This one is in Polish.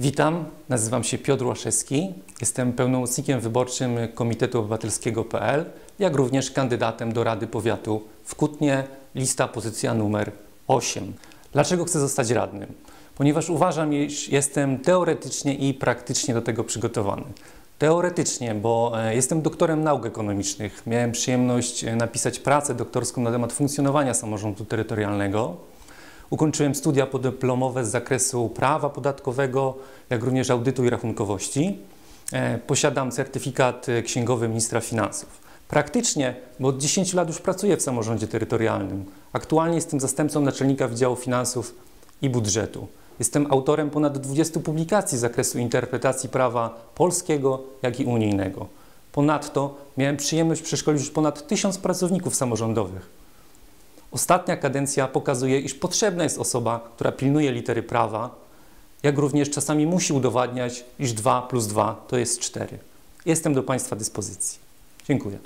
Witam, nazywam się Piotr Łaszewski, jestem pełnomocnikiem wyborczym Komitetu Obywatelskiego.pl, jak również kandydatem do Rady Powiatu w Kutnie, lista pozycja numer 8. Dlaczego chcę zostać radnym? Ponieważ uważam, iż jestem teoretycznie i praktycznie do tego przygotowany. Teoretycznie, bo e, jestem doktorem nauk ekonomicznych. Miałem przyjemność e, napisać pracę doktorską na temat funkcjonowania samorządu terytorialnego. Ukończyłem studia podyplomowe z zakresu prawa podatkowego, jak również audytu i rachunkowości. E, posiadam certyfikat e, księgowy ministra finansów. Praktycznie, bo od 10 lat już pracuję w samorządzie terytorialnym. Aktualnie jestem zastępcą naczelnika Wydziału Finansów i Budżetu. Jestem autorem ponad 20 publikacji z zakresu interpretacji prawa polskiego, jak i unijnego. Ponadto miałem przyjemność przeszkolić już ponad 1000 pracowników samorządowych. Ostatnia kadencja pokazuje, iż potrzebna jest osoba, która pilnuje litery prawa, jak również czasami musi udowadniać, iż 2 plus 2 to jest 4. Jestem do Państwa dyspozycji. Dziękuję.